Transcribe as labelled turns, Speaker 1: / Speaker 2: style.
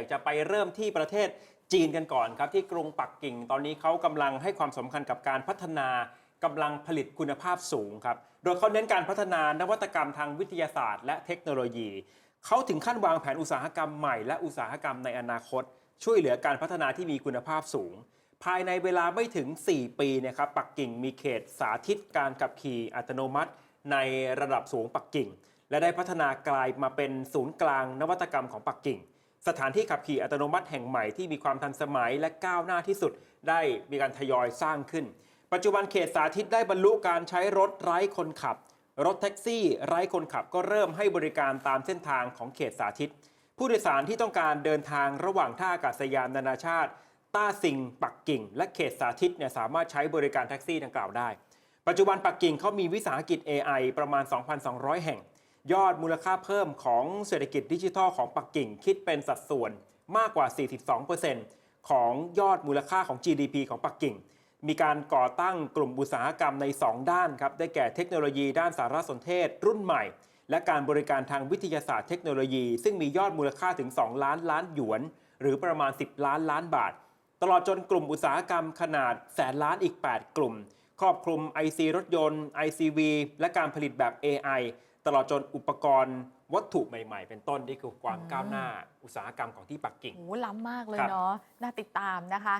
Speaker 1: ากจะไปเริ่มที่ประเทศจีนกันก่อนครับ ที่กรุงปักกิ่ง ตอนนี้เขากำลังให้ความสำคัญกับการพัฒนากำลังผลิตคุณภาพสูงครับ โดยเขาเน้นการพัฒนานวัตกรรมทางวิทยาศาสตร์ และเทคโนโลยี เขาถึงขั้นวางแผนอุตสาหกรรมใหม่และอุตสาหกรรมในอนาคต ช่วยเหลือการพัฒนาที่มีคุณภาพสูง ภายในเวลาไม่ถึง 4 ปีนะครับ ปักกิ่งมีเขตสาธิตการขับขี่อัตโนมัติ ในระดับสูงปักกิ่ง และได้พัฒนากลายมาเป็นศูนย์กลางนวัตกรรมของปักกิ่ง สถานที่ขับขี่อัตโนมัติแห่งใหม่ที่มีความทันสมัยและก้าวหน้าที่สุด ได้มีการทยอยสร้างขึ้น ปัจจุบันเขตสาธิตได้บรรลุการใช้รถไร้คนขับ รถแท็กซี่ ไร้คนขับก็เริ่มให้บริการตามเส้นทางของเขตสาธิต ผู้โดยสารที่ต้องการเดินทางระหว่างท่าอากาศยานนานาชาติ ต้าซิง ปักกิ่ง และเขตสาธิตเนี่ยสามารถใช้บริการแท็กซี่ดังกล่าวได้ ปัจจุบันปักกิ่งเขามีวิสาหกิจ AI ประมาณ 2,200 แห่ง ยอดมูลค่าเพิ่มของเศรษฐกิจดิจิทัลของปักกิ่งคิดเป็นสัดส่วนมากกว่า 42%ของยอดมูลค่าของ GDP ของปักกิ่ง มีการก่อตั้งกลุ่มอุตสาหกรรมใน 2 ด้านครับ ได้แก่เทคโนโลยีด้านสารสนเทศ รุ่นใหม่ และการบริการทางวิทยาศาสตร์เทคโนโลยี ซึ่งมียอดมูลค่าถึง 2 ล้านล้านหยวน หรือประมาณ 10 ล้านล้านบาท ตลอดจนกลุ่มอุตสาหกรรมขนาดแสนล้านอีก 8 กลุ่ม ครอบคลุม IC รถยนต์ ICV และการผลิตแบบ AI ตลอดจนอุปกรณ์วัตถุใหม่ ๆ เป็นต้นนี่คือความก้าวหน้าอุตสาหกรรมของที่ปักกิ่ง
Speaker 2: โอ้โหล้ำมากเลย
Speaker 1: ครับ
Speaker 2: เนาะน่าติดตามนะคะ